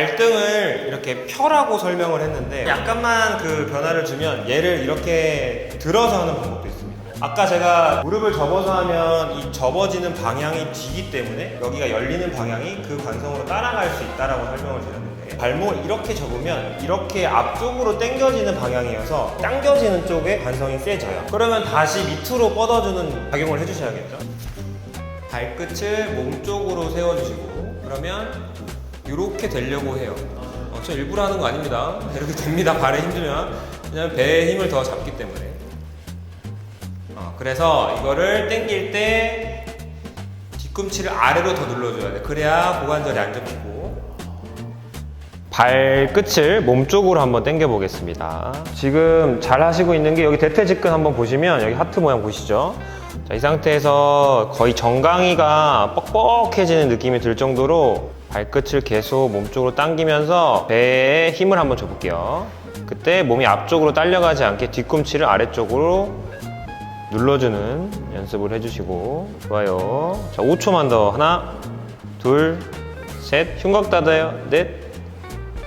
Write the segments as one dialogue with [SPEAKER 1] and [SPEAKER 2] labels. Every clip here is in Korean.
[SPEAKER 1] 발등을 이렇게 펴라고 설명을 했는데 약간만 그 변화를 주면 얘를 이렇게 들어서 하는 방법도 있습니다. 아까 제가 무릎을 접어서 하면 이 접어지는 방향이 뒤기 때문에 여기가 열리는 방향이 그 관성으로 따라갈 수 있다라고 설명을 드렸는데 발목을 이렇게 접으면 이렇게 앞쪽으로 당겨지는 방향이어서 당겨지는 쪽에 관성이 세져요. 그러면 다시 밑으로 뻗어주는 작용을 해주셔야겠죠. 발끝을 몸 쪽으로 세워주시고 그러면 이렇게 되려고 해요. 어, 저 일부러 하는 거 아닙니다. 이렇게 됩니다. 발에 힘들면 왜냐면 배에 힘을 더 잡기 때문에. 어, 그래서 이거를 당길 때 뒤꿈치를 아래로 더 눌러줘야 돼. 그래야 고관절이 안 접히고. 발끝을 몸 쪽으로 한번 당겨 보겠습니다. 지금 잘 하시고 있는 게 여기 대퇴 직근 한번 보시면 여기 하트 모양 보시죠? 자, 이 상태에서 거의 정강이가 뻑뻑해지는 느낌이 들 정도로 발끝을 계속 몸 쪽으로 당기면서 배에 힘을 한번 줘볼게요. 그때 몸이 앞쪽으로 딸려가지 않게 뒤꿈치를 아래쪽으로 눌러주는 연습을 해주시고 좋아요. 자, 5초만 더 하나, 둘, 셋, 흉곽 닫아요. 넷,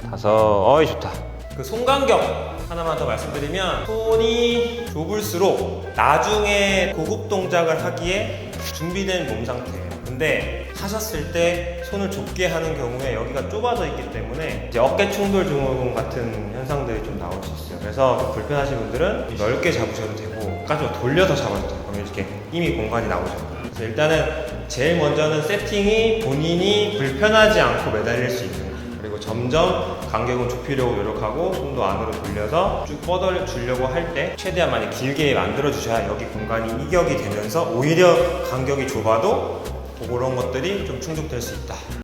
[SPEAKER 1] 다섯, 어이 좋다. 그 손간격 하나만 더 말씀드리면 손이 좁을수록 나중에 고급 동작을 하기에 준비된 몸 상태예요. 근데 하셨을 때 손을 좁게 하는 경우에 여기가 좁아져 있기 때문에 이제 어깨 충돌 증후군 같은 현상들이 좀 나올 수 있어요. 그래서 그 불편하신 분들은 넓게 잡으셔도 되고 까지 돌려서 잡아도 돼요. 그러면 이렇게 이미 공간이 나오잖아요. 그래서 일단은 제일 먼저는 세팅이 본인이 불편하지 않고 매달릴 수 있는 그리고 점점 간격은 좁히려고 노력하고 손도 안으로 돌려서 쭉 뻗어 주려고 할 때 최대한 많이 길게 만들어 주셔야 여기 공간이 이격이 되면서 오히려 간격이 좁아도 그런 것들이 좀 충족될 수 있다.